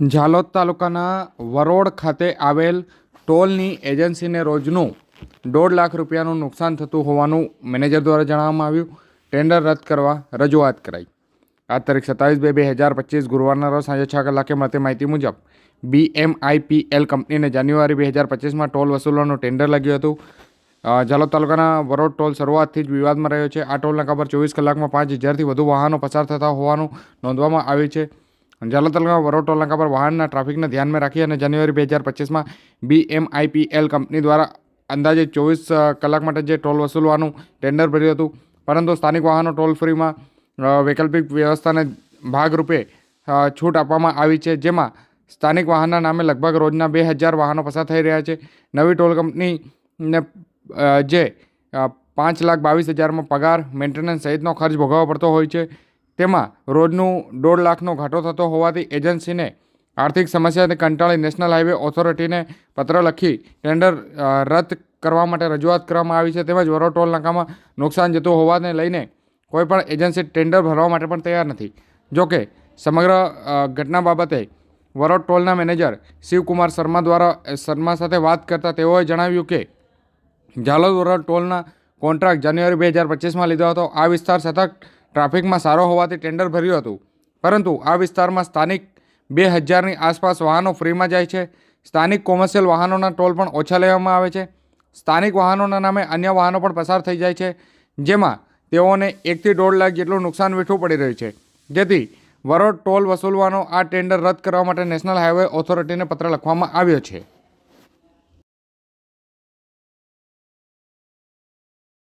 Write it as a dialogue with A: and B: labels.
A: ઝાલોદ તાલુકાના વરોડ ખાતે આવેલ ટોલની એજન્સીને રોજનું દોઢ લાખ રૂપિયાનું નુકસાન થતું હોવાનું મેનેજર દ્વારા જણાવવામાં આવ્યું. ટેન્ડર રદ કરવા રજૂઆત કરાઈ. આ તારીખ સત્તાવીસ બે બે હજાર પચીસ ગુરુવારના રોજ સાંજે છ કલાકે મળતી માહિતી મુજબ બીએમઆઈપીએલ કંપનીને જાન્યુઆરી બે હજાર પચીસમાં ટોલ વસૂલવાનું ટેન્ડર લાગ્યું હતું. ઝાલોદ તાલુકાના વરોડ ટોલ શરૂઆતથી જ વિવાદમાં રહ્યો છે. આ ટોલ નાકા પર ચોવીસ કલાકમાં પાંચ હજારથી વધુ વાહનો પસાર થતા હોવાનું નોંધવામાં આવ્યું છે. ઝાલોદ તાલુકા નાકા પર વાહનના ટ્રાફિકને ધ્યાનમાં રાખી અને જાન્યુઆરી બે હજાર પચીસમાં બીએમઆઈપીએલ કંપની દ્વારા અંદાજે ચોવીસ કલાક માટે જે ટોલ વસૂલવાનું ટેન્ડર ભર્યું હતું. પરંતુ સ્થાનિક વાહનો ટોલ ફ્રીમાં વૈકલ્પિક વ્યવસ્થાને ભાગરૂપે છૂટ આપવામાં આવી છે, જેમાં સ્થાનિક વાહનના નામે લગભગ રોજના બે હજાર વાહનો પસાર થઈ રહ્યા છે. નવી ટોલ કંપનીને જે પાંચ લાખ બાવીસ હજારમાં પગાર, મેન્ટેનન્સ સહિતનો ખર્ચ ભોગવવો પડતો હોય છે. તેમાં રોજનું દોઢ લાખનો ઘાટો થતો હોવાથી એજન્સીને આર્થિક સમસ્યાને કંટાળી નેશનલ હાઈવે ઓથોરિટીને પત્ર લખી ટેન્ડર રદ કરવા માટે રજૂઆત કરવામાં આવી છે. તેમજ વરોડ ટોલ નાકામાં નુકસાન જતું હોવાને લઈને કોઈપણ એજન્સી ટેન્ડર ભરવા માટે પણ તૈયાર નથી. જોકે, સમગ્ર ઘટના બાબતે વરોડ ટોલના મેનેજર શિવકુમાર શર્મા દ્વારા શર્મા સાથે વાત કરતાં તેઓએ જણાવ્યું કે, ઝાલોદ વરોડ ટોલના કોન્ટ્રાક્ટ જાન્યુઆરી બે હજાર પચીસમાં લીધો હતો. આ વિસ્તાર સતત ટ્રાફિકમાં સારો હોવાથી ટેન્ડર ભર્યું હતું. પરંતુ આ વિસ્તારમાં સ્થાનિક બે હજારની આસપાસ વાહનો ફ્રીમાં જાય છે. સ્થાનિક કોમર્શિયલ વાહનોના ટોલ પણ ઓછા લેવામાં આવે છે. સ્થાનિક વાહનોના નામે અન્ય વાહનો પણ પસાર થઈ જાય છે, જેમાં તેઓને એકથી દોઢ લાખ જેટલું નુકસાન વેઠવું પડી રહ્યું છે. જેથી વરોડ ટોલ વસૂલવાનો આ ટેન્ડર રદ કરવા માટે નેશનલ હાઈવે ઓથોરિટીને પત્ર લખવામાં આવ્યો છે.